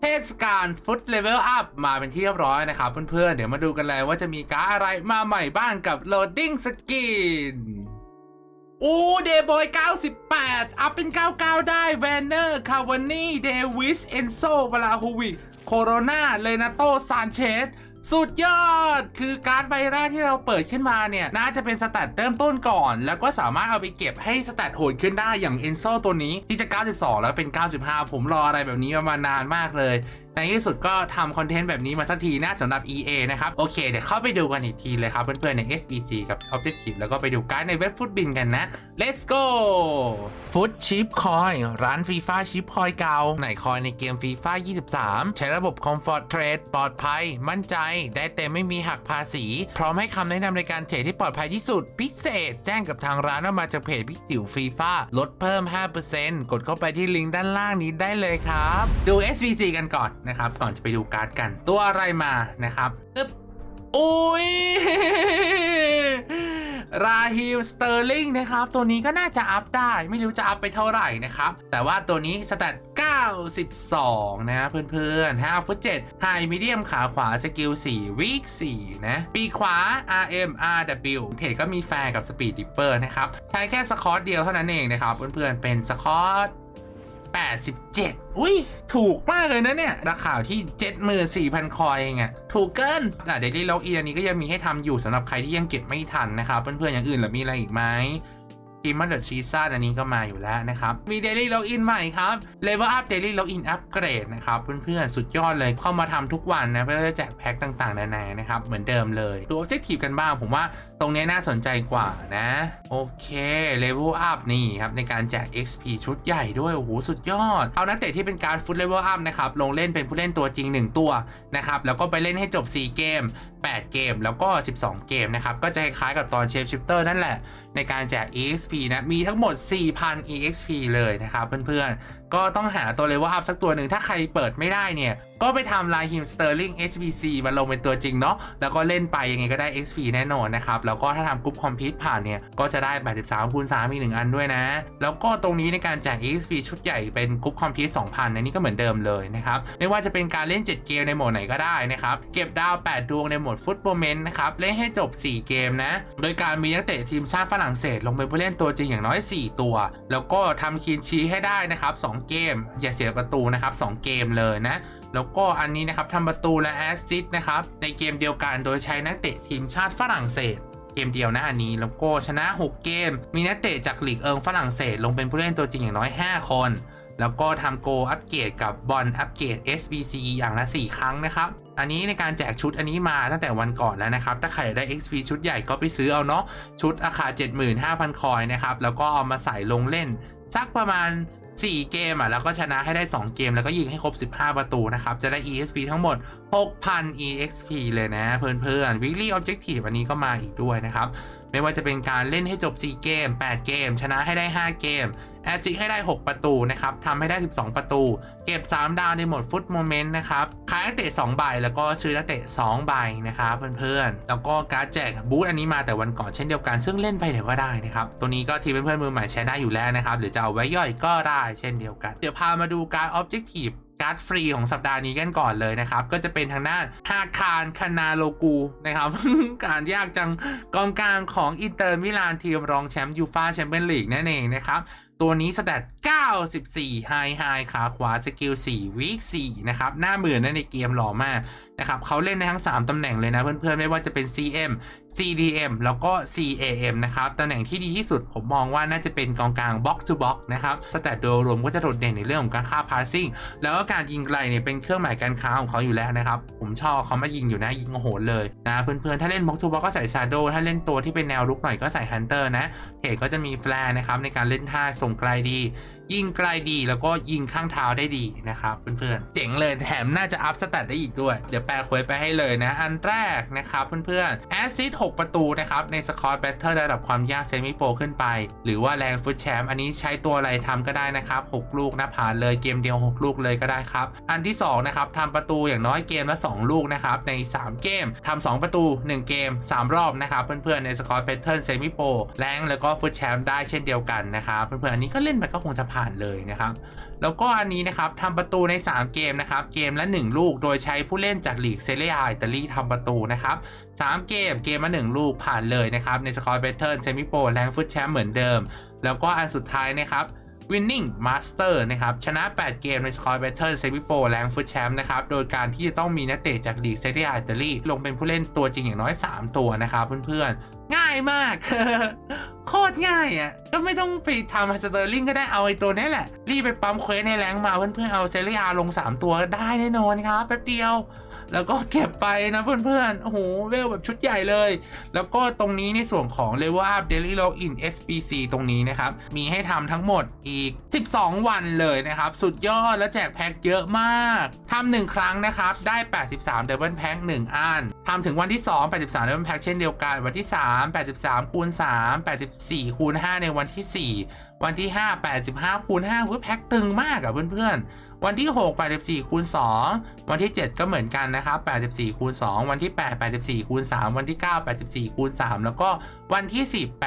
เทศกาลฟุตเลเวลอัพมาเป็นที่เรียบร้อยนะครับเพื่อนๆ เดี๋ยวมาดูกันเลยว่าจะมีการ์ดอะไรมาใหม่บ้างกับโลดดิ้งสกินโอูเดย์บอย 98 อัพเป็น 99 ได้แวนเนอร์คาวานี่เดวิส เอนโซวลาฮูวิกโคโรนาเลนาโตซานเชส สุดยอด คือการ์ดใบแรกที่เราเปิดขึ้นมาเนี่ย น่าจะเป็นสแตทเริ่มต้นก่อน แล้วก็สามารถเอาไปเก็บให้สแตทโหดขึ้นได้อย่างเอนโซตัวนี้ ที่จะ 92 แล้วเป็น 95 ผมรออะไรแบบนี้มามานานมากเลยในที่สุดก็ทำคอนเทนต์แบบนี้มาสักทีนะสำหรับ EA นะครับ โอเค เดี๋ยวเข้าไปดูกันอีกทีเลยครับ เพื่อนๆ ใน SBC กับ Objective แล้วก็ไปดูการในเว็บฟุตบินกันนะ let's go ฟุตชิปคอยร้านฟีฟ่าชิปคอยเก่าไหนคอยในเกมฟีฟ่า23 ใช้ระบบ Comfort Trade ปลอดภัย มั่นใจ ได้เต็มไม่มีหักภาษี พร้อมให้คำแนะนำในการเทรดที่ปลอดภัยที่สุด พิเศษ แจ้งกับทางร้านว่ามาจากเพจพี่จิ๋วฟีฟ่าลดเพิ่ม 5%กดเข้าไปที่ลิงก์ด้านล่างนี้ได้เลยครับ ดู SBC กันก่อนนะครับ ก่อนจะไปดูการ์ดกัน ตัวอะไรมานะครับอึ๊บอุ้ย ราฮิลสเตอร์ลิงนะครับ ตัวนี้ก็น่าจะอัพได้ไม่รู้จะอัพไปเท่าไหร่นะครับ แต่ว่าตัวนี้สแตท92 นะเพื่อนๆ5ฟุต7ไฮมีเดียมขาขวาสกิล4วีค4นะ ปีขวา RM RW เทก็มีแฟร์กับสปีดดิปเปอร์นะครับ ใช้แค่สคอตเดียวเท่านั้นเองนะครับ เพื่อนๆเป็นสคอต 87 อุ้ย ถูกมากเลยนะเนี่ย ราคาที่ 74,000 คอยเองอะถูกเกินอะเดลี่ล็อกอินอันนี้ก็ยังมีให้ทำอยู่สำหรับใครที่ยังเก็บไม่ทันนะครับ เพื่อนๆอย่างอื่นหรือมีอะไรอีกไหม ทีมมันเดอร์ซีซ่าอันนี้ก็มาอยู่แล้วนะครับ มี Daily Login ใหม่ครับ Level Up Daily Login Upgrade นะครับเพื่อนๆ สุดยอดเลยเข้ามาทำทุกวันนะเพื่อจะแจกแพ็คต่างๆ นานานะครับ เหมือนเดิมเลยดู Objective กันบ้าง ผมว่าตรงนี้น่าสนใจกว่านะ โอเค Level Up นี่ครับ ในการแจก XP ชุดใหญ่ด้วย โอ้โห สุดยอด เอานักเตะที่เป็นการฟุต Level Up นะครับลงเล่นเป็นผู้เล่นตัวจริง 1 ตัวนะครับแล้วก็ไปเล่นให้จบ 4 เกม 8 เกมแล้วก็ 12 เกมนะครับก็จะคล้ายๆกับตอนเชฟชิปเตอร์นั่นแหละในการแจก EXP นะมีทั้งหมด 4,000 EXP เลยนะครับเพื่อนๆ ก็ต้องหาตัวเลเวลอัพสักตัวหนึ่งถ้าใครเปิดไม่ได้เนี่ย ก็ไปทำลายฮิมสเตอร์ลิง SBC มาลงเป็นตัวจริงเนาะแล้วก็เล่นไปยังไงก็ได้ XP แน่นอนนะครับ แล้วก็ถ้าทำกรุ๊ปคอมพิวต์ผ่านเนี่ย ก็จะได้ 83คูณ3อีกหนึ่งอันด้วยนะ แล้วก็ตรงนี้ในการแจก xp ชุดใหญ่เป็นกรุ๊ปคอมพิว2,000อันนี้ก็เหมือนเดิมเลยนะครับไม่ว่าจะเป็นการเล่น 7 เกมในโหมดไหนก็ได้นะครับเก็บดาว 8 ดวงในโหมดฟุตโมเมนต์นะครับเล่นให้จบ 4 เกมนะโดยการมีนักเตะทีมชาติฝรั่งเศส ลงเป็นผู้เล่นตัวจริงอย่างน้อย 4 ตัว แล้วก็ทำคีนชีให้ได้นะครับ2เกม อย่าเสียประตูนะครับ 2 เกมเลยนะ แล้วก็อันนี้นะครับทำประตูและแอสซิสต์นะครับ ในเกมเดียวกันโดยใช้นักเตะทีมชาติฝรั่งเศสเกมเดียวนะอันนี้แล้วก็ชนะ 6 เกม มีนักเตะจากลีกเอิงฝรั่งเศส ลงเป็นผู้เล่นตัวจริงอย่างน้อย 5 คน แล้วก็ทำโกอัปเกรดกับบอลอัปเกรด SBC อย่างละ 4 ครั้งนะครับอันนี้ในการแจกชุดอันนี้มาตั้งแต่วันก่อนแล้วนะครับ ถ้าใครอยากได้ XP ชุดใหญ่ก็ไปซื้อเอาเนาะชุดราคา 75,000 คอยนะครับ แล้วก็เอามาใส่ลงเล่น สักประมาณ 4 เกมอะแล้วก็ชนะให้ได้ 2 เกม แล้วก็ยิงให้ครบ 15 ประตูนะครับ จะได้ EXP ทั้งหมด 6,000 EXP เลยนะ เพื่อนๆ Weekly Objective อันนี้ก็มาอีกด้วยนะครับ ไม่ว่าจะเป็นการเล่นให้จบ 4 เกม 8 เกม ชนะให้ได้ 5 เกม แอสซิสให้ได้ 6 ประตูนะครับทำให้ได้ 12 ประตู เก็บ 3 ดาวในโหมดฟุตโมเมนต์นะครับขายนักเตะ2ใบแล้วก็ซื้อนักเตะ2ใบนะครับเพื่อนๆ แล้วก็การ์ดแจกบูธอันนี้มาแต่วันก่อนเช่นเดียวกัน ซึ่งเล่นไปเดี๋ยวก็ได้นะครับ ตัวนี้ก็ทีมเพื่อนๆมือใหม่ใช้ได้อยู่แล้วนะครับ หรือจะเอาไว้ย่อยก็ได้เช่นเดียวกัน เดี๋ยวพามาดูการ Objective ก การ์ดฟรีของสัปดาห์นี้กันก่อนเลยนะครับ ก็จะเป็นทางด้านฮาคารคานาโลกูนะครับการยากจังกองกลางของอินเตอร์มิลานทีมรองแชมป์ยูฟาแชมเปี้ยนลีกนั่นเองนะครับตัวนี้สแตท94 ไฮไฮขาขวาสกิล4วิก4นะครับ หน้าเหมือนนะในเกมหล่อมาก นะครับเขาเล่นในทั้ง 3ตำแหน่งเลยนะเพื่อนๆ ไม่ว่าจะเป็น CM CDM แล้วก็ CAM นะครับตำแหน่งที่ดีที่สุดผมมองว่าน่าจะเป็นกองกลาง box to box นะครับแตทโดยรวมก็จะโดดเด่นในเรื่องของการฆ่า passing แล้วก็การยิงไกลเนี่ยเป็นเครื่องหมายการค้าของเขาอยู่แล้วนะครับผมชอบเขามายิงอยู่นะยิงโหดเลยนะเพื่อนๆ ถ้าเล่น box to box ก็ใส่ shadow ถ้าเล่นตัวที่เป็นแนวรุกหน่อยก็ใส่ hunter นะเพจก็จะมีแฟร์นะครับในการเล่นท่าส่งไกลดี ยิงไกลดีแล้วก็ยิงข้างเท้าได้ดีนะครับเพื่อนๆ เจ๋งเลยแถมน่าจะอัพสแตทได้อีกด้วย เดี๋ยวแปลคุยไปให้เลยนะ อันแรกนะครับเพื่อนๆแอซซิด6ประตูนะครับในสกอร์แบทเทิลระดับความยากเซมิโปรขึ้นไป หรือว่าแรงฟุตแชมป์อันนี้ใช้ตัวอะไรทำก็ได้นะครับ 6 ลูกนะผ่านเลยเกมเดียว 6 ลูกเลยก็ได้ครับ อันที่2นะครับทำประตูอย่างน้อยเกมละ2ลูกนะครับใน 3 เกมทำ2ประตู 1 เกม 3 รอบนะครับเพื่อนๆในสกอร์แบทเทิลเซมิโปรแรงแล้วก็ฟุตแชมป์ได้เช่นเดียวกันนะครับเพื่อนๆอันนี้ก็เล่นไปก็คงจะผ่านผ่านเลยนะครับ แล้วก็อันนี้นะครับทำประตูใน 3 เกมนะครับ เกมละ 1 ลูก โดยใช้ผู้เล่นจากลีกเซเรียอิตาลีทำประตูนะครับ 3 เกมเกมละ 1 ลูกผ่านเลยนะครับ ในสกอร์เบเทิลเซมิโปรแรงฟุตแชมป์เหมือนเดิม แล้วก็อันสุดท้ายนะครับ Winning Master นะครับ ชนะ 8 เกมใน Score Battle Semi Pro แรงฟุตแชมป์นะครับ โดยการที่จะต้องมีนักเตะจากลีกเซเรียอิตาลีลงเป็นผู้เล่นตัวจริงอย่างน้อย 3 ตัวนะครับเพื่อนๆ ง่ายมาก โคตรง่ายอะ ก็ไม่ต้องไปทำสเตอร์ลิงก็ได้เอาไอ้ตัวนี้แหละ รีบไปปั๊มเควสในแรงมาเพื่อนๆเอาเซเรียลง 3 ตัวได้แน่นอนครับแป๊บเดียว แล้วก็เก็บไปนะเพื่อนๆ โอ้โห เวลแบบชุดใหญ่เลย แล้วก็ตรงนี้ในส่วนของ Level Up Daily Login SBC ตรงนี้นะครับ มีให้ทำทั้งหมดอีก 12 วันเลยนะครับ สุดยอดแล้วแจกแพ็คเยอะมากทำหนึ่งครั้งนะครับ ได้ 83 Double Pack 1อันทำถึงวันที่ 2 83 Double Pack เช่นเดียวกัน วันที่ 3 83คูณ3 84คูณ5ในวันที่ 4 วันที่ 5 85คูณ5เพื่อแพ็คตึงมากอะเพื่อนๆ วันที่ 6 84คูณ2วันที่ 7 ก็เหมือนกันนะครับ84คูณ2วันที่ 8 84คูณ3วันที่ 9 84คูณ3แล้วก็วันที่ 10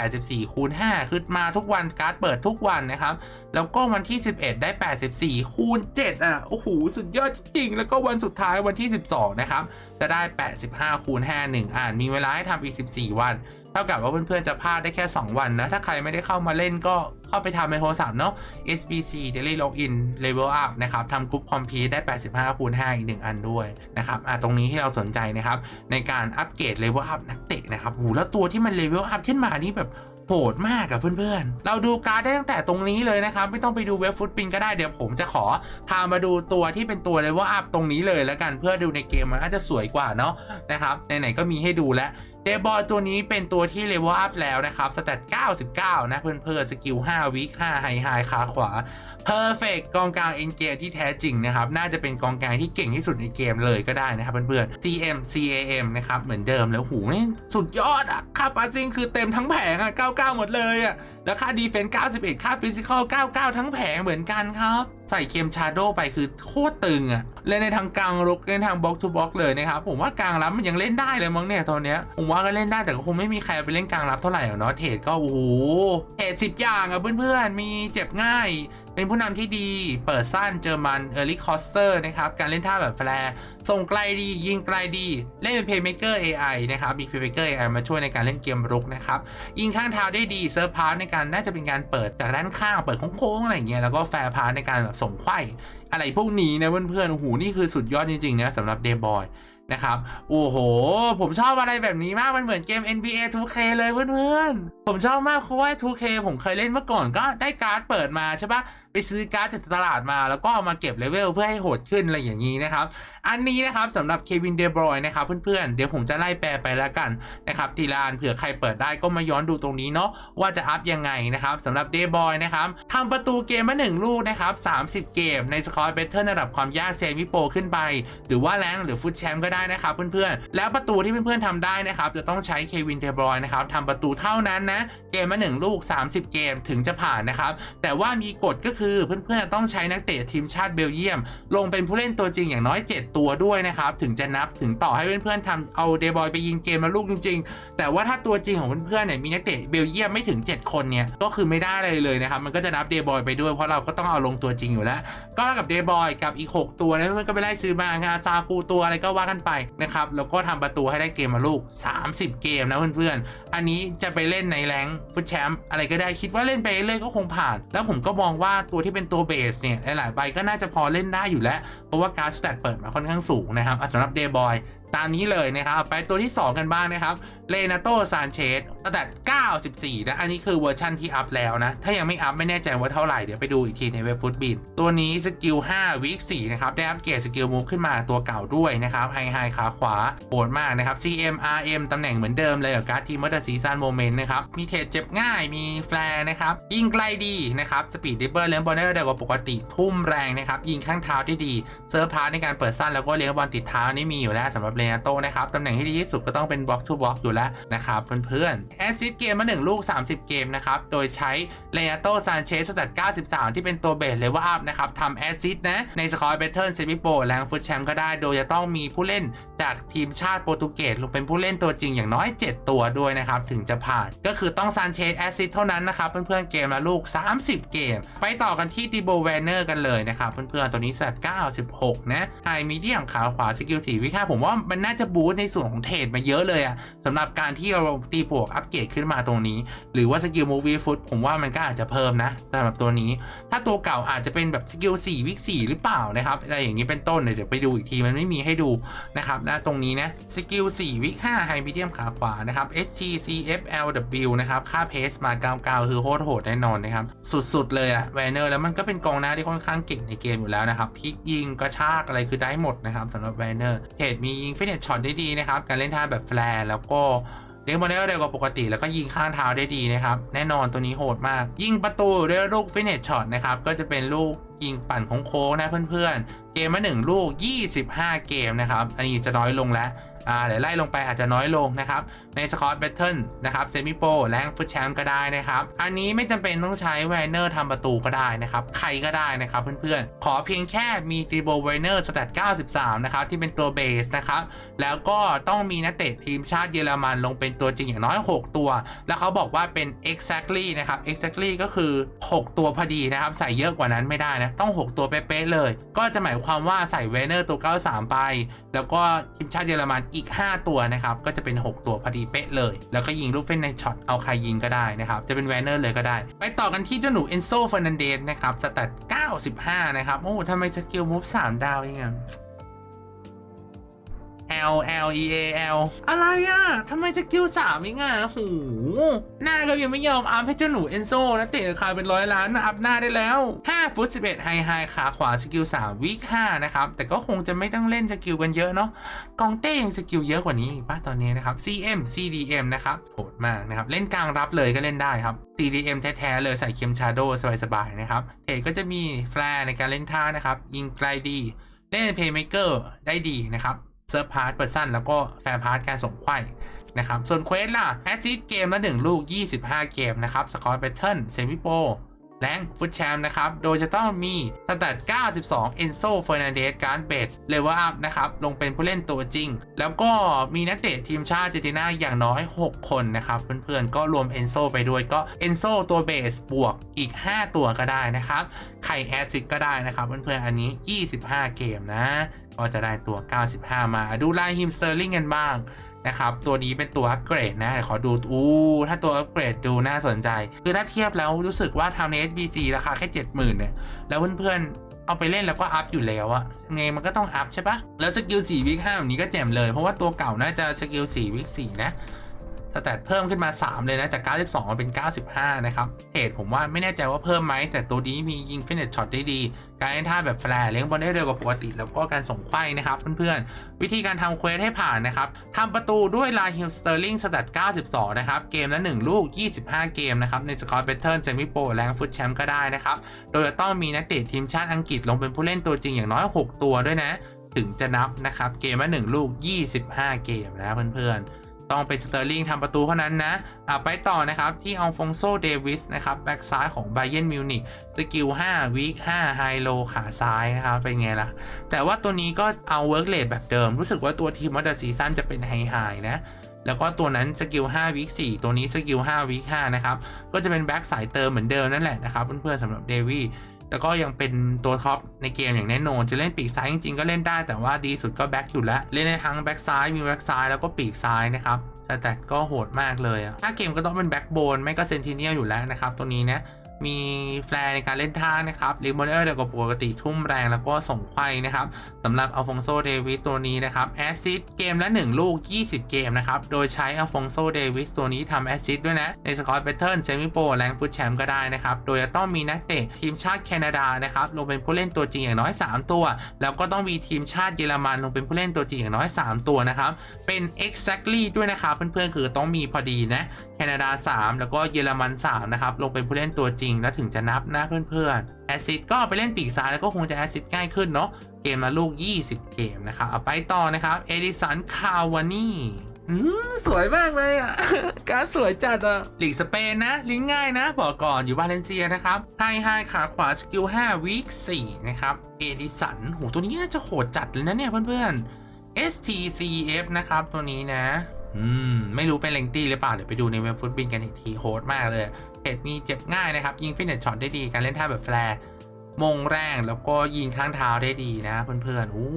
84คูณ5คือมาทุกวันการ์ดเปิดทุกวันนะครับ แล้วก็วันที่ 11 ได้ 84คูณ7อะโอ้โหสุดยอดจริง แล้วก็วันสุดท้ายวันที่ 12 นะครับ จะได้ 85คูณ5 1อ่านมีเวลาให้ทำอีก 14 วัน เท่ากับว่าเพื่อนๆจะพลาดได้แค่ 2 วันนะ ถ้าใครไม่ได้เข้ามาเล่นก็เข้าไปทำในโทรศัพท์เนาะ SBC Daily Login Level Up นะครับทำกรุ๊ปคอมพีได้ 85คูณ5อีก 1 อันด้วยนะครับอะตรงนี้ที่เราสนใจนะครับ ในการอัปเกรด Level Up นักเตะนะครับโหแล้วตัวที่มัน Level Up ขึ้นมานี่แบบโหดมากอะเพื่อนๆ เราดูการ์ดได้ตั้งแต่ตรงนี้เลยนะครับ ไม่ต้องไปดูเว็บฟุตปินก็ได้เดี๋ยวผมจะขอพามาดูตัวที่เป็นตัวเลเวลอัพตรงนี้เลยแล้วกันเพื่อดูในเกมมันน่าจะสวยกว่าเนาะนะครับไหนๆก็มีให้ดูแล้ว เดบอยตัวนี้เป็นตัวที่เลเวลอัพแล้วนะครับสเตต99 นะเพื่อนๆ สกิล 5 วิค5ไฮไฮขาขวา เพอร์เฟกกองกลางเอ็นเกมที่แท้จริงนะครับ น่าจะเป็นกองกลางที่เก่งที่สุดในเกมเลยก็ได้นะครับเพื่อนๆ CM CAM นะครับ เหมือนเดิมแล้วหูนี่สุดยอดอะค่าปาซิงคือเต็มทั้งแผงอะ99 หมดเลยอะแล้วค่าดีเฟนส์91 ค่าฟิสิกอล99 ทั้งแผงเหมือนกันครับ ใส่เคมชาโดไปคือโคตรตึงอะเล่นในทางกลางรุกเล่นทางบล็อกทูบล็อกเลยนะครับ ผมว่ากลางรับมันยังเล่นได้เลยมั้งเนี่ยตอนเนี้ยผมว่าก็เล่นได้แต่ก็คงไม่มีใครไปเล่นกลางรับเท่าไหร่หรอกเนาะเทรดก็โอ้โหเทรดสิบอย่างอะเพื่อนๆมีเจ็บง่าย เป็นผู้นำที่ดีเปิดสั้นเจอมันเออร์ลี่คอสเตอร์นะครับ การเล่นท่าแบบแฟร์ส่งไกลดี ยิงไกลดี เล่นเป็นเพย์เมเกอร์ AI นะครับ มีเพย์เมเกอร์ AI มาช่วยในการเล่นเกมรุกนะครับ ยิงข้างเท้าได้ดีเซิร์ฟพาร์ในการน่าจะเป็นการเปิดจากด้านข้าง เปิดโค้งๆอะไรเงี้ยแล้วก็แฟร์พาร์ในการแบบส่งไขว้อะไรพวกนี้นะเพื่อนๆโอ้โหนี่คือสุดยอดจริงๆนะสำหรับเดย์บอย นะครับ โอ้โห ผมชอบอะไรแบบนี้มากมันเหมือนเกม NBA 2K เลยเพื่อนๆ ผมชอบมากเพราะว่า 2K ผมเคยเล่นเมื่อก่อนก็ได้การ์ดเปิดมาใช่ปะไปซื้อการ์ดจากตลาดมา แล้วก็เอามาเก็บเลเวลเพื่อให้โหดขึ้นอะไรอย่างนี้นะครับ อันนี้นะครับสำหรับเควินเดบรอยนะครับเพื่อนๆ เดี๋ยวผมจะไล่แปลไปแล้วกันนะครับทีละอันเผื่อใครเปิดได้ก็มาย้อนดูตรงนี้เนาะว่าจะอัพยังไงนะครับสำหรับเดบอยนะครับทำประตูเกมมาหนึ่งลูกนะครับ30 เกมในสกอร์เบเทอร์ระดับความยากเซมิโปรขึ้นไป หรือว่าแรงหรือฟุตแชมป์ก็ได้นะครับเพื่อนๆ แล้วประตูที่เพื่อนๆทำได้นะครับจะต้องใช้เควินเดบรอยนะครับทำประตูเท่านั้นนะเกมมาหนึ่งลูก 30 เกมถึงจะผ่านนะครับแต่ว่ามีกฎก็คือเพื่อนๆต้องใช้นักเตะทีมชาติเบลเยียม ลงเป็นผู้เล่นตัวจริงอย่างน้อย 7 ตัวด้วยนะครับ ถึงจะนับถึงต่อให้เพื่อนๆทำเอาเดบอยไปยิงเกมมาลูกจริง ๆ แต่ว่าถ้าตัวจริงของเพื่อนๆเนี่ยมีนักเตะเบลเยียมไม่ถึง 7 คนเนี่ยก็คือไม่ได้เลยเลยนะครับมันก็จะนับเดบอยไปด้วยเพราะเราก็ต้องเอาลงตัวจริงอยู่แล้ว ก็เท่ากับเดบอยกับอีก 6 ตัวนะเพื่อนๆก็ไปไล่ซื้อมางาซาปูตัวอะไรก็ว่ากันไปนะครับแล้วก็ทำประตูให้ได้เกมมาลูก 30 เกมนะเพื่อนๆอันนี้จะไปเล่นในแรงฟุตแชมป์อะไรก็ได้คิดว่าเล่นไปเรื่อยก็คงผ่าน แล้วผมก็มองว่าตัวที่เป็นตัวเบสเนี่ยหลายๆใบก็น่าจะพอเล่นได้อยู่แล้ว เพราะว่าการ์ดสแตทเปิดมาค่อนข้างสูงนะครับอะสำหรับเดย์บอยตามนี้เลยนะครับ ไปตัวที่ 2 กันบ้างนะครับเลนาโตซานเชสสแตท94 นะ อันนี้คือเวอร์ชั่นที่อัพแล้วนะ ถ้ายังไม่อัพไม่แน่ใจว่าเท่าไหร่ เดี๋ยวไปดูอีกทีในเว็บฟุตบินตัวนี้สกิล 5 วิค4นะครับ ได้อัปเกรดสกิลมูฟขึ้นมาตัวเก่าด้วยนะครับไฮไฮขาขวาโหดมากนะครับ CM RM ตำแหน่งเหมือนเดิมเลยกับการ์ดทีมเมอร์ซีซันโมเมนต์นะครับ มีเทรดเจ็บง่ายมีแฟร์นะครับยิงไกลดีนะครับสปีดดิเบิลเลนบอลได้เร็วกว่าปกติทุ่มแรงนะครับยิงข้างเท้าได้ดี เซิร์ฟพาร์ในการเปิดสั้นแล้วก็เลี้ยงบอลติดเท้านี่มีอยู่แล้วสำหรับเรนาโตนะครับตำแหน่งที่ดีที่สุดก็ต้องเป็นบล็อกทูบล็อกอยู่แล้วนะครับเพื่อนๆแอซิดเกมมา1ลูก 30 เกมนะครับโดยใช้เรนาโตซานเชสสแตท93 ที่เป็นตัวเบสเลเวลอัพนะครับทำแอซิดนะในสกอร์เบเทิลเซมิโปแรงฟุตแชมป์ก็ได้ โดยจะต้องมีผู้เล่นจากทีมชาติโปรตุเกสลงเป็นผู้เล่นตัวจริงอย่างน้อย 7 ตัวด้วยนะครับถึงจะผ่าน ก็คือต้องซานเชสแอซิดเท่านั้นนะครับเพื่อนๆเกมละลูก 30 เกม ไปต่อกันที่ดิโบแวนเนอร์กันเลยนะครับเพื่อนๆตัวนี้สัต96นะไฮมีเดียมขาขวาสกิล4วิค่าผมว่ามันน่าจะบูสต์ในส่วนของเทรดมาเยอะเลยอะสำหรับการที่เราตีบวกอัปเกรดขึ้นมาตรงนี้ หรือว่าสกิลมูวี่ฟุตผมว่ามันก็อาจจะเพิ่มนะสำหรับตัวนี้ ถ้าตัวเก่าอาจจะเป็นแบบสกิล4วิก4หรือเปล่านะครับอะไรอย่างนี้เป็นต้นเดี๋ยวไปดูอีกทีมันไม่มีให้ดูนะครับนะตรงนี้นะสกิล4วิก5ไฮมีเดียมขาขวานะครับ ST CFLW นะครับค่าเพสมา99คือโคตรโหดแน่นอนนะครับสุดๆเลยอะแวนเนอร์แล้วมันก็เป็นกองหน้าที่ค่อนข้างเก่งในเกมอยู่แล้วนะครับพิกยิงกระชากอะไรคือได้หมดนะครับสำหรับแวนเนอร์เทรดมียิงฟินเนชช็อตได้ดีนะครับ การเล่นท่าแบบแฟร์แล้วก็เลี้ยงบอลได้เร็วกว่าปกติ แล้วก็ยิงข้างเท้าได้ดีนะครับ แน่นอนตัวนี้โหดมาก ยิงประตูด้วยลูกฟินเนชช็อตนะครับ ก็จะเป็นลูกยิงปั่นของโค้งนะเพื่อนๆ เกมมา1ลูก 25 เกมนะครับ อันนี้จะน้อยลงแล้ว อ่าเดี๋ยวไล่ลงไปอาจจะน้อยลงนะครับ ในสกอตแบทเทิลนะครับเซมิโปแรงฟุตแชมป์ก็ได้นะครับ อันนี้ไม่จำเป็นต้องใช้แวนเนอร์ทำประตูก็ได้นะครับ ใครก็ได้นะครับเพื่อนๆ ขอเพียงแค่มีตีโบแวนเนอร์สแตท93 นะครับ ที่เป็นตัวเบสนะครับ แล้วก็ต้องมีนักเตะทีมชาติเยอรมันลงเป็นตัวจริงอย่างน้อย 6 ตัว แล้วเขาบอกว่าเป็น exactly นะครับ exactly ก็คือ 6 ตัวพอดีนะครับ ใส่เยอะกว่านั้นไม่ได้นะ ต้อง 6 ตัวเป๊ะๆเลย ก็จะหมายความว่าใส่เวเนอร์ตัว 93 ไป แล้วก็ทีมชาติเยอรมันอีก 5 ตัวนะครับ ก็จะเป็น 6 ตัวพอดีเป๊ะเลย แล้วก็ยิงลูกเฟ้นในช็อต เอาใครยิงก็ได้นะครับ จะเป็นแวนเนอร์เลยก็ได้ ไปต่อกันที่เจ้าหนูเอนโซเฟอร์นันเดสนะครับ สแตท95 นะครับ โอ้ทำไมสกิลมูฟ3ดาวยังไง L L E A L อะไรอะทำไมสกิลสามเองอะโหหน้าก็ยังไม่ยอมอัพให้เจ้าหนูเอนโซนะเตะราคาเป็นร้อยล้านนะอัพหน้าได้แล้ว 5 ฟุต 11 ไฮไฮขาขวาสกิล3วิก5นะครับ แต่ก็คงจะไม่ต้องเล่นสกิลกันเยอะเนาะกองเต้ยังสกิลเยอะกว่านี้อีกป่ะตอนนี้นะครับ CM CDM นะครับโหดมากนะครับ เล่นกลางรับเลยก็เล่นได้ครับ CDM แท้ๆเลยใส่เข็มชาโดสบายๆนะครับเทรดก็จะมีแฟร์ในการเล่นท่านะครับยิงไกลดีเล่นเพย์เมเกอร์ได้ดีนะครับ เซิร์ฟพาร์ตเปิดซันแล้วก็แฟร์พาร์ตการส่งไขว้นะครับ ส่วนเควสล่ะแอซิดเกมละ1ลูก 25 เกมนะครับสกอร์แบทเทิลเซมิโป แรงฟุตแชมป์นะครับ โดยจะต้องมีสแตท92 เอนโซเฟอร์นันเดสการ์ดเบสเลเวลอัพนะครับ ลงเป็นผู้เล่นตัวจริง แล้วก็มีนักเตะทีมชาติเจนตินาอย่างน้อย 6 คนนะครับ เพื่อนๆ ก็รวมเอนโซไปด้วยก็เอนโซตัวเบสบวกอีก 5 ตัวก็ได้นะครับไข่แอซิดก็ได้นะครับ เพื่อนๆ อันนี้ 25 เกมนะ ก็จะได้ตัว 95 มาดูไลน์ฮิมสเตอร์ลิงกันบ้าง นะครับ ตัวนี้เป็นตัวอัปเกรดนะขอดูอู้ถ้าตัวอัปเกรดดูน่าสนใจ คือถ้าเทียบแล้วรู้สึกว่าทำใน HBC ราคาแค่ 70,000เนี่ยแล้วเพื่อนๆเอาไปเล่นแล้วก็อัพอยู่แล้วอะไงมันก็ต้องอัพใช่ปะแล้วสกิล4วิก5แบบนี้ก็แจ่มเลยเพราะว่าตัวเก่าน่าจะสกิล4วิก4นะ สแตทเพิ่มขึ้นมา 3 เลยนะ จาก 92มาเป็น 95 นะครับเทรดผมว่าไม่แน่ใจว่าเพิ่มไหม แต่ตัวนี้มียิงฟินเนตช็อตได้ดี การเล่นท่าแบบแฟร์เลี้ยงบอลได้เร็วกว่าปกติ แล้วก็การส่งไขว้นะครับเพื่อนๆ วิธีการทำเควสให้ผ่านนะครับทำประตูด้วยลาฮิมสเตอร์ลิงสแตท92 นะครับ เกมละ 1 ลูก 25 เกมนะครับ ในสกอร์เบเทิลเซมิโปรแรงฟุตแชมป์ก็ได้นะครับ โดยจะต้องมีนักเตะทีมชาติอังกฤษลงเป็นผู้เล่นตัวจริงอย่างน้อย 6 ตัวด้วยนะ ถึงจะนับนะครับเกมละ1ลูก 25 เกมนะเพื่อนๆ ต้องเป็นสเตอร์ลิงทำประตูเท่านั้นนะอะไปต่อนะครับที่อัลฟงโซเดวิสนะครับแบ็กซ้ายของไบเยนมิวนิกสกิล5วีค5ไฮโลขาซ้ายนะครับเป็นไงล่ะ แต่ว่าตัวนี้ก็เอาเวิร์กเลดแบบเดิม รู้สึกว่าตัวทีมวัตเตอร์ซีซั่นจะเป็นไฮไฮนะแล้วก็ตัวนั้นสกิล5วีค4ตัวนี้สกิล5วีค5นะครับ ก็จะเป็นแบ็กสายเติมเหมือนเดิมนั่นแหละนะครับ เพื่อนๆสำหรับเดวี่ แต่ก็ยังเป็นตัวท็อปในเกมอย่างแน่นอน จะเล่นปีกซ้ายจริงๆก็เล่นได้แต่ว่าดีสุดก็แบ็กอยู่แล้ว เล่นในทั้งแบ็กซ้ายมีแบ็กซ้ายแล้วก็ปีกซ้ายนะครับแต่ก็โหดมากเลยถ้าเกมก็ต้องเป็นแบ็กโบนไม่ก็เซนติเนียลอยู่แล้วนะครับตัวนี้นะ มีแฟร์ในการเล่นท่านะครับลิมอนเออร์เดียวกับปกติทุ่มแรงแล้วก็ส่งไขว้นะครับสำหรับอัลฟงโซเดวิสตัวนี้นะครับแอซซิดเกมละ 1 ลูก 20 เกมนะครับ โดยใช้อัลฟงโซเดวิสตัวนี้ทำแอซซิดด้วยนะ ในสกอตเบเทิลเซมิโปรแรงฟุตแชมป์ก็ได้นะครับ โดยจะต้องมีนักเตะทีมชาติแคนาดานะครับลงเป็นผู้เล่นตัวจริงอย่างน้อย 3 ตัว แล้วก็ต้องมีทีมชาติเยอรมันลงเป็นผู้เล่นตัวจริงอย่างน้อย 3 ตัวนะครับเป็น exactly ด้วยนะครับเพื่อนๆคือต้องมีพอดีนะ แคนาดา 3 แล้วก็เยอรมัน 3 นะครับ ลงเป็นผู้เล่นตัวจริง แล้วถึงจะนับนะเพื่อนๆแอซิดก็ไปเล่นปีกซ้ายแล้วก็คงจะแอซิดง่ายขึ้นเนาะเกมละลูก 20 เกมนะครับเอาไปต่อนะครับเอดิสันคาวานี่อืมสวยมากเลยอะ การดสวยจัดอะลีกสเปนนะ ลิงก์ง่ายนะ บอกก่อนอยู่บาเลนเซียนะครับไฮไฮขาขวาสกิล5วีค4นะครับเอดิสันโหตัวนี้น่าจะโหดจัดเลยนะเนี่ยเพื่อนๆ STCF นะครับตัวนี้นะ อืม ไม่รู้เป็นเลงตี้หรือเปล่า เดี๋ยวไปดูในเว็บฟุตบินกันอีกทีโหดมากเลยเพจมีเจ็บง่ายนะครับ ยิงฟิตเนสช็อตได้ดีการเล่นท่าแบบแฟร์มงแรงแล้วก็ยิงข้างเท้าได้ดีนะเพื่อนๆอู้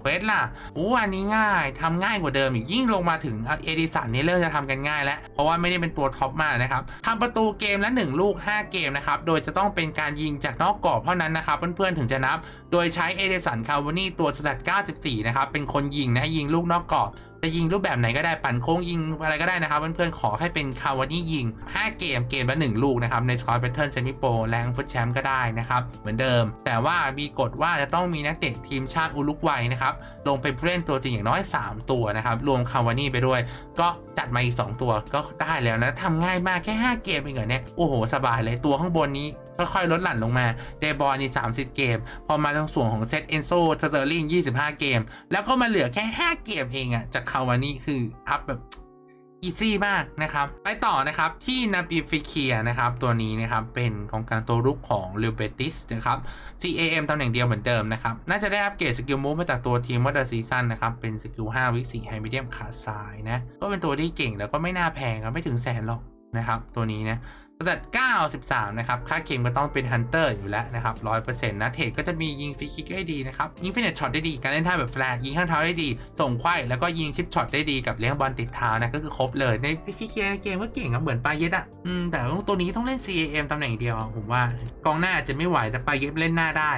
เควสล่ะอู้อันนี้ง่ายทำง่ายกว่าเดิมอีกยิ่งลงมาถึงเอดิสันนี่เริ่มจะทำกันง่ายแล้ว เพราะว่าไม่ได้เป็นตัวท็อปมากนะครับทำประตูเกมละ 1 ลูก 5 เกมนะครับ โดยจะต้องเป็นการยิงจากนอกกรอบเท่านั้นนะครับ เพื่อนๆถึงจะนับ โดยใช้เอเดสันคาร์วานี่ตัวสแตท94 นะครับ เป็นคนยิงนะยิงลูกนอกกรอบ จะยิงรูปแบบไหนก็ได้ปั่นโค้งยิงอะไรก็ได้นะครับ เพื่อนๆขอให้เป็นคาวานี่ยิง 5 เกมเกมละ1ลูกนะครับในสกอร์แพทเทิร์นเซมิโปรแรงฟุตแชมป์ก็ได้นะครับ เหมือนเดิม แต่ว่ามีกฎว่าจะต้องมีนักเตะทีมชาติอุรุกวัยนะครับลงเป็นผู้เล่นตัวจริงอย่างน้อย 3 ตัวนะครับรวมคาวานี่ไปด้วย ก็จัดมาอีก 2 ตัวก็ได้แล้วนะทำง่ายมากแค่ 5 เกมเองเหรอเนี่ยโอ้โหสบายเลยตัวข้างบนนี้ ค่อยๆ ลดหลั่นลงมาเดบอลนี่ 30 เกม พอมาทางส่วนของเซตเอนโซสเตอร์ลิง25 เกม แล้วก็มาเหลือแค่ 5 เกมเองอะจากคาวานี่คืออัพแบบอีซี่มากนะครับไปต่อนะครับที่นาบิฟิเคียนะครับ ตัวนี้นะครับ เป็นกองกลางตัวรุกของลิเบติสนะครับ CAM ตำแหน่งเดียวเหมือนเดิมนะครับ น่าจะได้อัปเกรดสกิลมูฟมาจากตัวทีมว่าเดอร์ซีซันนะครับ เป็นสกิล5วิ4ไฮมีเดียมขาซ้ายนะ ก็เป็นตัวที่เก่งแล้วก็ไม่น่าแพงครับไม่ถึงแสนหรอกนะครับ ตัวนี้นะ สแตท93 นะครับ ค่าเกมก็ต้องเป็นฮันเตอร์อยู่แล้วนะครับ100%นะเทรดก็จะมียิงฟรีคิกได้ดีนะครับ ยิงฟินเนตช็อตได้ดี การเล่นท่าแบบแฟลกยิงข้างเท้าได้ดี ส่งไขว้แล้วก็ยิงชิปช็อตได้ดีกับเลี้ยงบอลติดเท้านะ ก็คือครบเลย ในฟรีคิกในเกมก็เก่งครับเหมือนปาเย็ดอะอืมแต่ตัวนี้ต้องเล่น CAM ตำแหน่งเดียวผมว่ากองหน้าอาจจะไม่ไหวแต่ปาเย็ดเล่นหน้าได้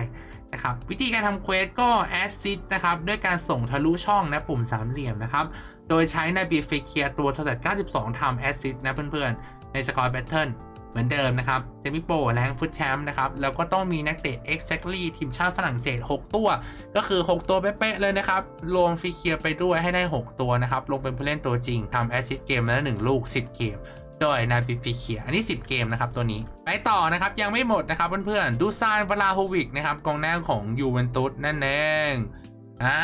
นะครับวิธีการทำเควสก็แอซ i ดนะครับด้วยการส่งทะลุช่องนะปุ่มสามเหลี่ยมนะครับโดยใช้ในบีฟเคียตัวสแตท92ทำแอซ i ดนะเพื่อนๆ ในสกอร์แบทเทิล เหมือนเดิมนะครับเซมิโปรแรงฟุตแชมป์นะครับ แล้วก็ต้องมีนักเตะ exactly ทีมชาติฝรั่งเศส 6 ตัว ก็คือ 6 ตัวเป๊ะๆเลยนะครับ รวมฟรีเคียร์ไปด้วยให้ได้ 6 ตัวนะครับ ลงเป็นผู้เล่นตัวจริงทำแอซ i ดเกมละ1ลูก 10 เกมโดยนาบิฟิเคียอันนี้ 10 เกมนะครับตัวนี้ ไปต่อนะครับ ยังไม่หมดนะครับเพื่อนๆดูซานวลาโฮวิกนะครับกองหน้าของยูเวนตุสนั่นเอง อ่า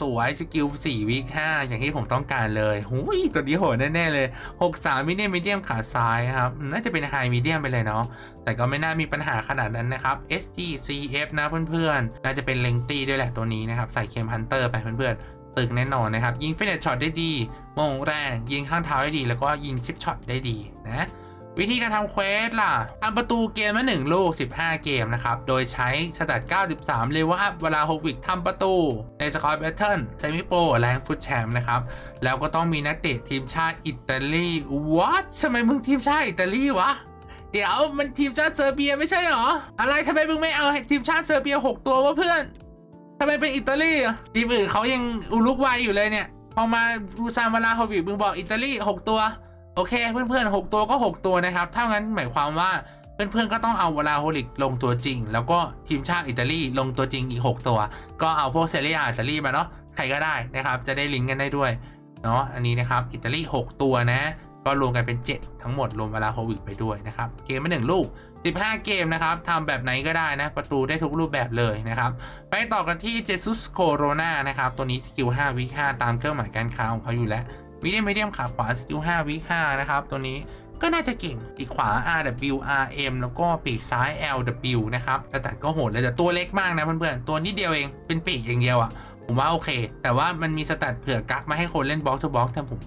สวยสกิล4วิค5อย่างที่ผมต้องการเลยหูยตัวนี้โหดแน่ ๆ เลย 63มิเดียมมิเดียมขาซ้ายครับ น่าจะเป็นไฮมิเดียมไปเลยเนาะแต่ก็ไม่น่ามีปัญหาขนาดนั้นนะครับ SGCF นะเพื่อนๆ น่าจะเป็นเลงตี้ด้วยแหละตัวนี้นะครับ ใส่เคมฮันเตอร์ไปเพื่อนๆตึกแน่นอนนะครับ ยิงฟินเนตช็อตได้ดีมงแรง ยิงข้างเท้าได้ดี แล้วก็ยิงชิปช็อตได้ดีนะ วิธีการทำเควสล่ะทำประตูเกมละ1ลูก 15 เกมนะครับ โดยใช้สแตท93เลเวลอัพเวลาฮวิกทำประตู ในสกอร์แบทเทิลเซมิโปรแรงฟุตแชมป์นะครับ แล้วก็ต้องมีนักเตะทีมชาติอิตาลีวัดทำไมมึงทีมชาติอิตาลีวะ เดี๋ยวมันทีมชาติเซอร์เบียไม่ใช่เหรอ อะไรทำไมมึงไม่เอาทีมชาติเซอร์เบีย 6 ตัววะเพื่อนทำไมเป็นอิตาลีทีมอื่นเขายังอุรุกวัยอยู่เลยเนี่ยพอมาดูซามวลาฮวิกมึงบอกอิตาลี 6 ตัว โอเคเพื่อนๆ 6 ตัวก็ 6 ตัวนะครับถ้างั้นหมายความว่าเพื่อนๆก็ต้องเอาเวลาโฮลิกลงตัวจริง แล้วก็ทีมชาติอิตาลีลงตัวจริงอีก 6 ตัว ก็เอาพวกเซเรียอิตาลีมาเนาะใครก็ได้นะครับ จะได้ลิงก์กันได้ด้วยเนาะอันนี้นะครับอิตาลี 6 ตัวนะ ก็รวมกันเป็น 7 ทั้งหมดรวมเวลาโฮวิกไปด้วยนะครับ เกมมาหนึ่งลูก 15 เกมนะครับทำแบบไหนก็ได้นะ ประตูได้ทุกรูปแบบเลยนะครับ ไปต่อกันที่เจสุสโคโรนานะครับ ตัวนี้สกิล 5 วิ5ตามเครื่องหมายการค้าของเขาอยู่แล้ว มีเดียมมีเดียมขาขวาสกิล5วิ5นะครับ ตัวนี้ก็น่าจะเก่งปีกขวา RW RM แล้วก็ปีกซ้าย LW นะครับแต่แต่ก็โหดเลยแต่ตัวเล็กมากนะเพื่อนๆ ตัวนิดเดียวเองเป็นปีกอย่างเดียวอะ่ะ ผมว่าโอเค แต่ว่ามันมีสแตทเผื่อกักมาให้คนเล่นบล็อกทูบล็อกแต่ผม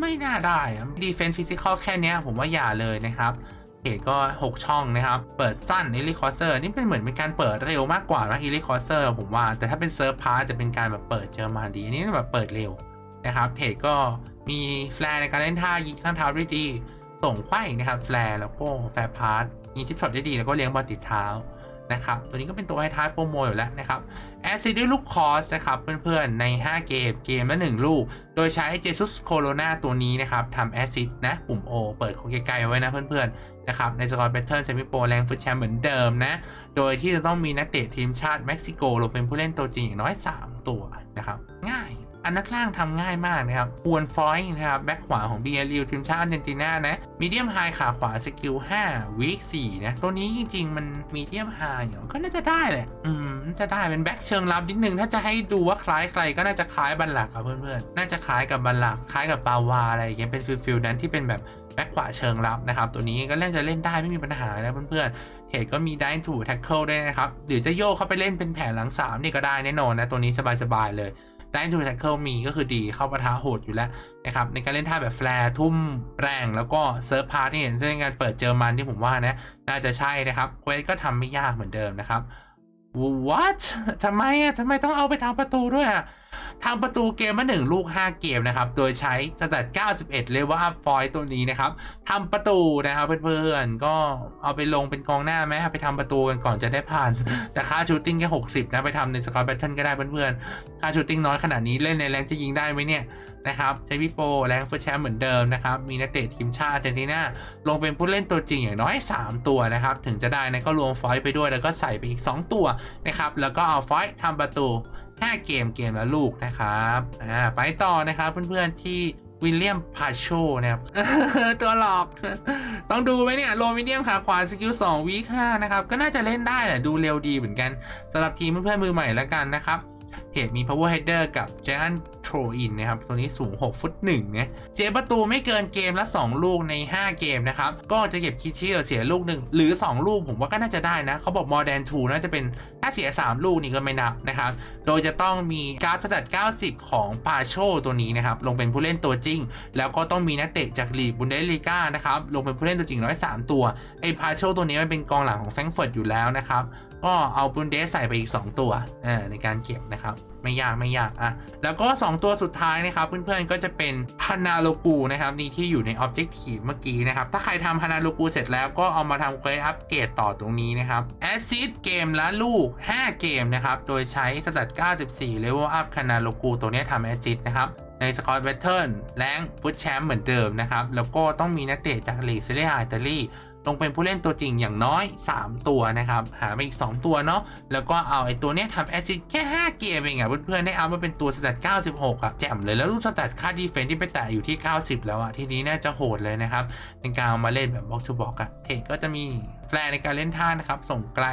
ไม่น่าได้ดีเฟนส์ฟิสิกอลแค่เนี้ยผมว่าอย่าเลยนะครับเพจก็ 6 ช่องนะครับ เปิดสั้นอิลิคอเซอร์นี่เป็นเหมือนเป็นการเปิดเร็วมากกว่านะอิลิคอเซอร์ผมว่า แต่ถ้าเป็นเซิร์ฟพาร์จะเป็นการแบบเปิดเจอมาดีนนี้แบบเปิดเร็ว นะครับเพจก็มีแฟร์ในการเล่นท่ายิงข้างเท้าได้ดี ส่งไขว้นะครับ แฟร์แล้วก็แฟร์พาร์ตยิงชิปช็อตได้ดีแล้วก็เลี้ยงบอลติดเท้านะครับ ตัวนี้ก็เป็นตัวให้ท้ายโปรโมอยู่แล้วนะครับ แอซิดด้วยลูกคอสนะครับ เพื่อนๆ ใน 5 เกม เกมละ1ลูก โดยใช้เจสุสโคโรนาตัวนี้นะครับทำแอซิดนะปุ่ม O เปิดไกลๆไว้นะเพื่อนๆ นะครับ ในสกอร์แบทเทิลเซมิโปรแรงฟุตแชมป์เหมือนเดิมนะ โดยที่จะต้องมีนักเตะทีมชาติเม็กซิโกลงเป็นผู้เล่นตัวจริงอย่างน้อย 3 ตัวนะครับ อันนักล่างทำง่ายมากนะครับฮวนฟอยนะครับแบ็คขวาของ b ี l ทีมชาติอาร์เจนตินานะมีเดียมไฮขาขวาสกิล5วีค4นะตัวนี้จริงๆ มันมีเดียมไฮอยู่ก็น่าจะได้แหละอืมน่าจะได้เป็นแบ็คเชิงรับนิดนึง ถ้าจะให้ดูว่าคล้ายใครก็น่าจะคล้ายบัลลักครับเพื่อนๆ น่าจะคล้ายกับบัลลักคล้ายกับปาวาอะไรอย่างเงี้ยเป็นฟิลฟิลนั้นที่เป็นแบบแบ็คขวาเชิงรับนะครับตัวนี้ก็เล่นจะเล่นได้ไม่มีปัญหานะเพื่อนๆเหตุก็มีได้ถูกแท็กเกิลด้วยนะครับหรือจะโยกเข้าไปเล่นเป็นแผนหลังสามนี่ก็ได้แน่นอนนะตัวนี้สบายๆเลย แท็กเกิลมีก็คือดีเข้าปะทะโหดอยู่แล้วนะครับในการเล่นท่าแบบแฟร์ทุ่มแรงแล้วก็เซิร์ฟพาร์ทที่เห็นเช่นการเปิดเจอมันที่ผมว่านะน่าจะใช่นะครับเควสก็ทำไม่ยากเหมือนเดิมนะครับ what ทำไมอะทำไมต้องเอาไปทำประตูด้วยอะทำประตูเกมมาหนึ่งลูก 5 เกมนะครับ โดยใช้สแตท91 เลเวลอัพฟอยตัวนี้นะครับทำประตูนะครับเพื่อนๆ ก็เอาไปลงเป็นกองหน้าไหมไปทำประตูกันก่อนจะได้ผ่าน แต่ค่าชูตติ้งแค่ 60 นะ ไปทำในสกอร์แบทเทิลก็ได้เพื่อนๆ ค่าชูตติ้งน้อยขนาดนี้เล่นในแรงจะยิงได้ไหมเนี่ย นะครับเซฟิโปแรงฟุตแชมป์เหมือนเดิมนะครับ มีนักเตะทีมชาติอาร์เจนตินาลงเป็นผู้เล่นตัวจริงอย่างน้อย 3 ตัวนะครับ ถึงจะได้นะก็รวมฟอยต์ไปด้วยแล้วก็ใส่ไปอีก 2 ตัวนะครับ แล้วก็เอาฟอยต์ทำประตู 5 เกมเกมละลูกนะครับอ่าไปต่อนะครับเพื่อนๆที่วิลเลียมพาโชนะครับตัวหลอก ต้องดูไหมเนี่ยโรมิเนียมขาขวาสกิล2วีค5นะครับ ก็น่าจะเล่นได้แหละดูเร็วดีเหมือนกันสำหรับทีมเพื่อนๆมือใหม่แล้วกันนะครับเพจมี power header กับ giant throw in นะครับ ตัวนี้สูง 6 ฟุต1เนี่ยเสียประตูไม่เกินเกมละ 2 ลูกใน 5 เกมนะครับ ก็จะเก็บคิดเชียเสียลูกหนึ่งหรือ 2 ลูกผมว่าก็น่าจะได้นะ เขาบอก more than two น่าจะเป็นถ้าเสีย 3 ลูกนี่ก็ไม่นับนะครับ โดยจะต้องมีการ์ดสแตท90 ของปาโชตัวนี้นะครับ ลงเป็นผู้เล่นตัวจริง แล้วก็ต้องมีนักเตะจากลีบุนเดสลีกานะครับลงเป็นผู้เล่นตัวจริงร้อยสามตัวไอ้พาโชตัวนี้มันเป็นกองหลังของแฟรงก์เฟิร์ตอยู่แล้วนะครับ ก็เอาบุนเดสใส่ไปอีก 2 ตัวในการเก็บนะครับ ไม่ยากไม่ยากอะแล้วก็ 2 ตัวสุดท้ายนะครับ เพื่อนๆก็จะเป็นฮานาโลกูนะครับนี่ที่อยู่ใน Objective เมื่อกี้นะครับ ถ้าใครทำฮานาโลกูเสร็จแล้วก็เอามาทำเควสอัปเกรดต่อตรงนี้นะครับแอซิดเกมละลูก 5 เกมนะครับ โดยใช้สตัด94 Level Up ฮานาโลกูตัวนี้ทำแอซิดนะครับในสกอตแบทเทิลแรงฟุตแชมป์เหมือนเดิมนะครับ แล้วก็ต้องมีนักเตะจากลีกเซเรียอิตาลี ลงเป็นผู้เล่นตัวจริงอย่างน้อย 3 ตัวนะครับ หามาอีก 2 ตัวเนาะแล้วก็เอาไอ้ตัวเนี้ยทำแอซิดแค่ 5 เกมเองอะเพื่อนๆได้เอามาเป็นตัวสแตท96อะแจ่มเลยแล้วรูปสแตทค่าดีเฟนที่ไปแตะอยู่ที่ 90 แล้วอะทีนี้น่าจะโหดเลยนะครับในการเอามาเล่นแบบบ็อกทูบ็อกอะเทคก็จะมีแฟร์ในการเล่นท่านะครับ ส่งไกล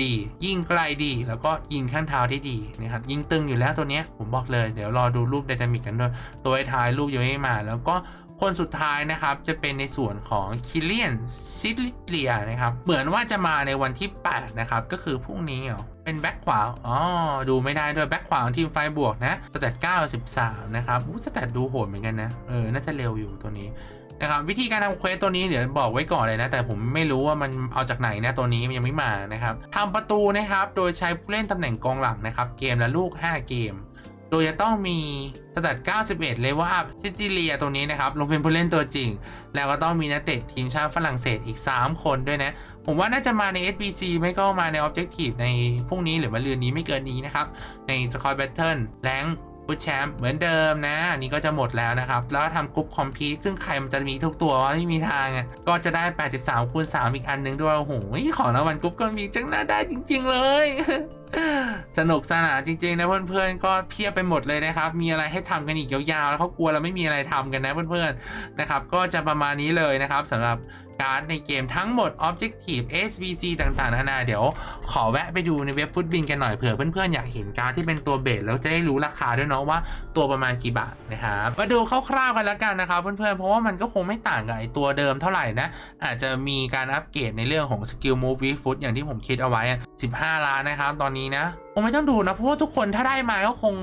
ดี ยิงไกลดี แล้วก็ยิงข้างเท้าที่ดีนะครับยิงตึงอยู่แล้วตัวเนี้ยผมบอกเลยเดี๋ยวรอดูรูปไดนามิกกันด้วยตัวท้ายรูปยังไม่มาแล้วก็ คนสุดท้ายนะครับจะเป็นในส่วนของคิเลียนซิลิเลียนะครับเหมือนว่าจะมาในวันที่ 8 นะครับก็คือพรุ่งนี้เหรอเป็นแบ็คขวา อ๋อ ดูไม่ได้ด้วยแบ็คขวาของทีมไฟบวกนะสแตท93 นะครับอู้สแตทดูโหดเหมือนกันนะ เออ น่าจะเร็วอยู่ตัวนี้นะครับวิธีการทำเควสตัวนี้เดี๋ยวบอกไว้ก่อนเลยนะ แต่ผมไม่รู้ว่ามันเอาจากไหนนะตัวนี้มันยังไม่มานะครับทำประตูนะครับ โดยใช้ผู้เล่นตำแหน่งกองหลังนะครับ เกมละลูก 5 เกม โดยจะต้องมีสแตท91 เลเวลอัพซิติเลียตรงนี้นะครับ ลงเป็นผู้เล่นตัวจริง แล้วก็ต้องมีนักเตะทีมชาติฝรั่งเศสอีก 3 คนด้วยนะ ผมว่าน่าจะมาใน SBC ไม่ก็มาใน Objective ในพรุ่งนี้หรือมะรืนนี้ไม่เกินนี้นะครับ ใน s c o r e Battle แรงฟุตแชมป์เหมือนเดิมนะ อันนี้ก็จะหมดแล้วนะครับ แล้วทำกรุ๊ปคอมพีซึ่งใครมันจะมีทุกตัวว่าไม่มีทางอะก็จะได้ 83คูณ3อีกอันนึงด้วยโอ้โหของรางวัลกรุ๊ปคอมพีจังน่าได้จริง ๆ เลย สนุกสนานจริงๆนะเพื่อนๆก็เพียบไปหมดเลยนะครับ มีอะไรให้ทำกันอีกยาวๆ แล้วเขากลัวเราไม่มีอะไรทำกันนะเพื่อนๆนะครับ ก็จะประมาณนี้เลยนะครับสำหรับ การ์ดในเกมทั้งหมด Objective SBC ต่างๆ นานา เดี๋ยวขอแวะไปดูในเว็บฟุตบินกันหน่อยเผื่อเพื่อนๆ อยากเห็นการ์ดที่เป็นตัวเบสแล้วจะได้รู้ราคาด้วยเนาะว่าตัวประมาณกี่บาทนะครับมาดูคร่าวๆกันแล้วกันนะครับเพื่อนๆ เพราะว่ามันก็คงไม่ต่างกับไอตัวเดิมเท่าไหร่นะ อาจจะมีการอัปเกรดในเรื่องของสกิล Move with Foot อย่างที่ผมคิดเอาไว้ 15 ล้านนะครับตอนนี้นะผมไม่ต้องดูนะเพราะว่าทุกคนถ้าได้มาก็คง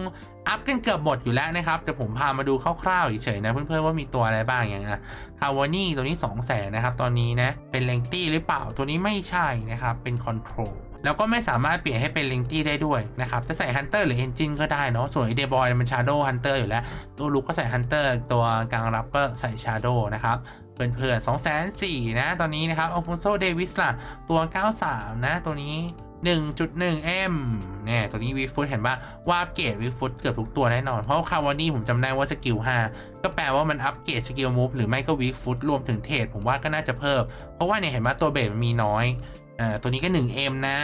อัพกันเกือบหมดอยู่แล้วนะครับแต่ผมพามาดูคร่าวๆเฉยๆนะเพื่อนๆว่ามีตัวอะไรบ้างอย่างนะคาวานี่ตัวนี้ 2 0 0แสนนะครับตอนนี้นะเป็นเลงตี้หรือเปล่าตัวนี้ไม่ใช่นะครับเป็นคอนโทรลแล้วก็ไม่สามารถเปลี่ยนให้เป็นเลงตี้ได้ด้วยนะครับจะใส่ฮันเตอร์หรือเอนจินก็ได้เนาะส่วนไอเดบอยมันชาร์โดฮันเตอร์อยู่แล้ว ตัวลุกก็ใส่ฮันเตอร์ตัวกลางรับก็ใส่ชาร์โดนะครับเพื่อนๆ2 4 0 0 0นะตอนนี้นะครับอัลฟอนโซเดวิสล่ะตัว 93 นะตัวนี้ 1.1M เนี่ยตัวนี้วิฟุตเห็นป่ะว่าอัปเกรดวิฟุตเกือบทุกตัวแน่นอน เพราะคาวานี่ผมจำได้ว่าสกิล 5 ก็แปลว่ามันอัปเกรดสกิลมูฟหรือไม่ก็วิฟุตรวมถึงเทรดผมว่าก็น่าจะเพิ่ม เพราะว่าเนี่ยเห็นป่ะตัวเบสมันมีน้อยอ่าตัวนี้ก็ 1M นะ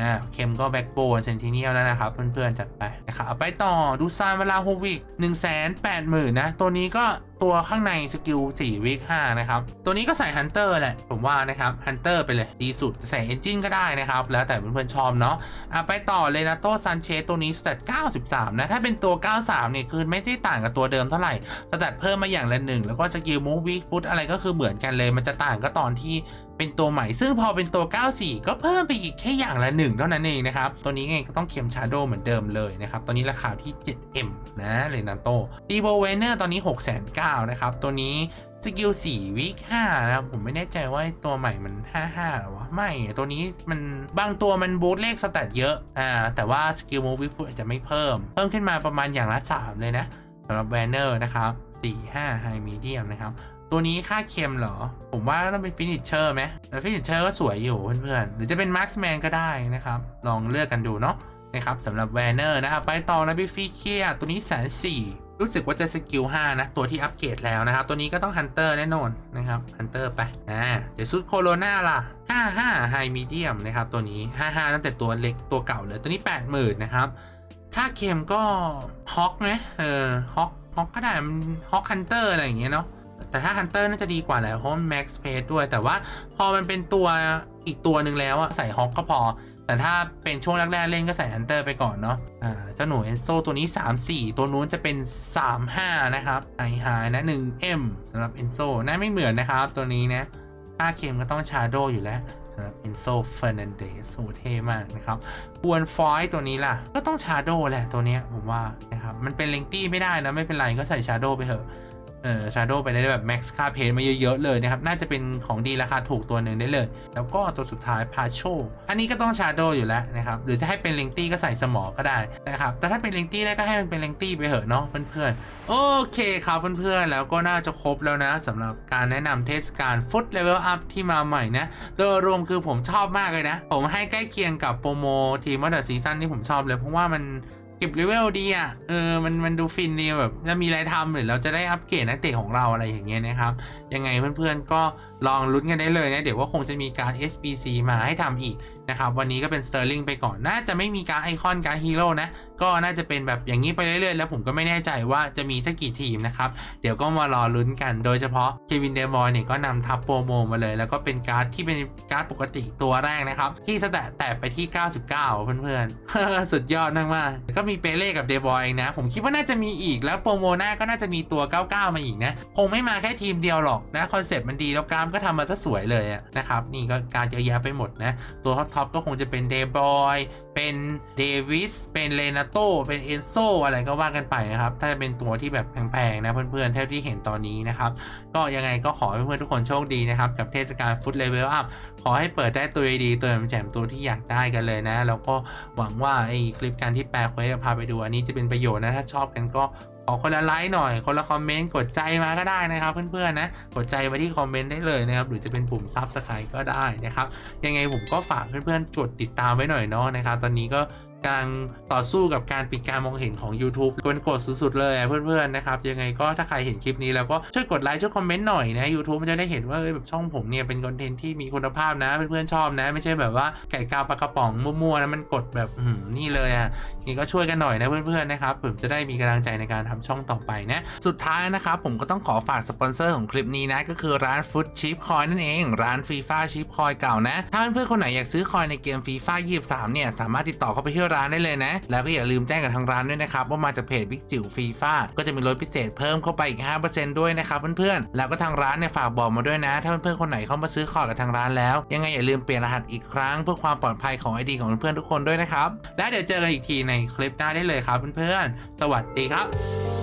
อ่าเข็มก็แบ็กโบนเซนติเนียลแล้วนะครับ เพื่อนๆจัดไปนะครับเอาไปต่อดูซานเวลาโฮวิก1 8 0 0 0 0นะ ตัวนี้ก็ตัวข้างในสกิล4วิก5นะครับ ตัวนี้ก็ใส่ฮันเตอร์แหละ ผมว่านะครับฮันเตอร์ไปเลย ดีสุดจะใส่เอนจินก็ได้นะครับ แล้วแต่เพื่อนๆชอบเนาะอะไปต่อเลยนะโตซันเชสตัวนี้สเตต93 นะ ถ้าเป็นตัว 93 เนี่ย คือไม่ได้ต่างกับตัวเดิมเท่าไหร่สเตตเพิ่มมาอย่างละหนึ่งแล้วก็สกิลมูฟวิกฟุตอะไรก็คือเหมือนกันเลย มันจะต่างก็ตอนที่ เป็นตัวใหม่ ซึ่งพอเป็นตัว 94 ก็เพิ่มไปอีกแค่อย่างละหนึ่งเท่านั้นเองนะครับ ตัวนี้ไงก็ต้องเข็มชาโดเหมือนเดิมเลยนะครับตัวนี้ราคาที่ 7M นะเลนาโตดีโบเวเนอร์ตอนนี้ 6 9 0 0 0นะครับ ตัวนี้สกิล4วิก5นะครับ ผมไม่แน่ใจว่าตัวใหม่มัน 55หรอวะ ไม่ ตัวนี้มันบางตัวมันบูทเลขสแตทเยอะ อ่า แต่ว่าสกิลมูฟวิกฟุตอาจจะไม่เพิ่ม เพิ่มขึ้นมาประมาณอย่างละ 3 เลยนะสำหรับแวนเนอร์นะครับ 4 5 High Medium นะครับ ตัวนี้ค่าเค็มเหรอ ผมว่าต้องเป็นฟินิชเชอร์ไหมฟินิชเชอร์ก็สวยอยู่เพื่อนๆ หรือจะเป็นมาร์คแมนก็ได้นะครับ ลองเลือกกันดูเนาะนะครับสำหรับแวนเนอร์นะครับ ไปต่อนะพี่ฟีเคียตัวนี้แสนสี่รู้สึกว่าจะสกิล5นะ ตัวที่อัปเกรดแล้วนะครับ ตัวนี้ก็ต้องฮันเตอร์แน่นอนนะครับฮันเตอร์ไปอ่าเดี๋ยวซุดโคโรนาล่ะ 55 High Medium นะครับ ตัวนี้ 55 ตั้งแต่ตัวเล็กตัวเก่าเลย ตัวนี้ 80,000นะครับค่าเค็มก็ฮอกนะเออฮอกฮอกก็ได้มันฮอกฮันเตอร์อะไรอย่างเงี้ยเนาะ แต่ถ้าฮันเตอร์น่าจะดีกว่าแหละเพราะมันแม็กซ์เพสด้วย แต่ว่าพอมันเป็นตัวอีกตัวหนึ่งแล้วอะใส่ฮอกก็พอ แต่ถ้าเป็นช่วงแรกๆเล่นก็ใส่ฮันเตอร์ไปก่อนเนาะอ่าเจ้าหนูเอนโซตัวนี้ 3 4 ตัวนู้นจะเป็น 3 5 นะครับไอฮานะ 1M สำหรับเอนโซน่าไม่เหมือนนะครับ ตัวนี้นะค่าเค็มก็ต้องชาโดอยู่แล้วสำหรับเอนโซเฟอร์นันเดสโหเท่มากนะครับบวนฟอยตัวนี้ล่ะ ก็ต้องชาโดแหละตัวเนี้ยผมว่านะครับมันเป็นเลงตี้ไม่ได้นะไม่เป็นไรก็ใส่ชาโดไปเถอะ เออชาร์โดไปได้แบบแม็กซ์ค่าเพนมาเยอะๆเลยนะครับ น่าจะเป็นของดีราคาถูกตัวหนึ่งได้เลย แล้วก็ตัวสุดท้ายพาโชอันนี้ก็ต้องชาร์โดอยู่แล้วนะครับ หรือจะให้เป็นเลงตี้ก็ใส่สมอก็ได้นะครับ แต่ถ้าเป็นเลงตี้ได้ก็ให้มันเป็นเลงตี้ไปเหอะเนาะเพื่อนๆ โอเคครับเพื่อนๆ แล้วก็น่าจะครบแล้วนะสำหรับการแนะนำเทศกาลฟุตเลเวลอัพที่มาใหม่นะ โดยรวมคือผมชอบมากเลยนะ ผมให้ใกล้เคียงกับโปรโมทีมวัตเตอร์ซีซั่นที่ผมชอบเลยเพราะว่ามัน เก็บเลเวลดีอะ เออ มัน มันดูฟินดีแบบจะมีอะไรทำหรือเราจะได้อัปเกรดนักเตะของเราอะไรอย่างเงี้ยนะครับ ยังไงเพื่อนๆก็ลองลุ้นกันได้เลยนะเดี๋ยวว่าคงจะมีการ SBC มาให้ทำอีกนะครับวันนี้ก็เป็นสเตอร์ลิงไปก่อนน่าจะไม่มีการไอคอนการฮีโร่นะก็น่าจะเป็นแบบอย่างนี้ไปเรื่อยๆ แล้วผมก็ไม่แน่ใจว่าจะมีสักกี่ทีมนะครับเดี๋ยวก็มารอลุ้นกันโดยเฉพาะเควินเดบอยเนี่ยก็นำทัพโปรโมมาเลย แล้วก็เป็นการ์ดที่เป็นการ์ดปกติตัวแรกนะครับที่สแตทแตะไปที่ 99 เพื่อนๆ สุดยอดมากๆก็มีเปเล่กับเดบอยนะ ผมคิดว่าน่าจะมีอีกแล้วโปรโมหน้าก็น่าจะมีตัว 99 มาอีกนะคงไม่มาแค่ทีมเดียวหรอกนะคอนเซ็ปต์มันดีแล้วกรามก็ทำมาซะสวยเลยนะครับ นี่ก็การเยอะแยะไปหมดนะ ตัวท็อปๆก็คงจะเป็นเดบอยเป็นเดวิสเป็นเลนาโตเป็นเอนโซอะไรก็ว่ากันไปนะครับ ถ้าจะเป็นตัวที่แบบแพงๆนะเพื่อนๆเท่าที่เห็นตอนนี้นะครับ ก็ยังไงก็ขอให้เพื่อนๆทุกคนโชคดีนะครับ กับเทศกาลฟุตเลเวลอัพขอให้เปิดได้ตัวดีตัวแจมตัวที่อยากได้กันเลยนะ แล้วก็หวังว่าไอ้คลิปการที่แปลเควสจะพาไปดูอันนี้จะเป็นประโยชน์นะถ้าชอบกันก็ ขอคนละไลค์หน่อย คนละคอมเมนต์ กดใจมาก็ได้นะครับ เพื่อนๆนะ กดใจมาที่คอมเมนต์ได้เลยนะครับ หรือจะเป็นปุ่มซับสไครต์ก็ได้นะครับ ยังไงผมก็ฝากเพื่อนๆกดติดตามไว้หน่อยเนาะนะครับ ตอนนี้ก็ กำลังต่อสู้กับการปิดการมองเห็นของ YouTube กวนกดสุดๆเลยเพื่อนๆนะครับยังไงก็ถ้าใครเห็นคลิปนี้แล้วก็ช่วยกดไลค์ช่วยคอมเมนต์หน่อยนะ YouTube มันจะได้เห็นว่าเอ้ยแบบช่องผมเนี่ยเป็นคอนเทนต์ที่มีคุณภาพนะเพื่อนๆชอบนะ ไม่ใช่แบบว่าไก่กาวปลากระป๋องมั่วๆนะมันกดแบบอืมนี่เลยอะยังไงก็ช่วยกันหน่อยนะเพื่อนๆนะครับผมจะได้มีกำลังใจในการทำช่องต่อไปนะสุดท้ายนะครับผมก็ต้องขอฝากสปอนเซอร์ของคลิปนี้นะก็คือร้านฟุตชิปคอยนั่นเอง ร้านฟีฟ่าชิปคอยเก่านะถ้าเพื่อนๆคนไหนอยากซื้อคอยในเกมฟีฟ่า23เนี่ยสามารถติดต่อเข้าไปที่ร้านได้เลยนะ แล้วก็อย่าลืมแจ้งกับทางร้านด้วยนะครับว่ามาจากเพจบิ๊กจิ๋วฟีฟ่าก็จะมีลดพิเศษเพิ่มเข้าไปอีก 5%ด้วยนะครับเพื่อนๆ แล้วก็ทางร้านเนี่ยฝากบอกมาด้วยนะ ถ้าเพื่อนๆคนไหนเข้ามาซื้อของกับทางร้านแล้ว ยังไงอย่าลืมเปลี่ยนรหัสอีกครั้งเพื่อความปลอดภัยของไอดีของเพื่อนๆทุกคนด้วยนะครับ และเดี๋ยวเจอกันอีกทีในคลิปหน้าได้เลยครับเพื่อนๆ สวัสดีครับ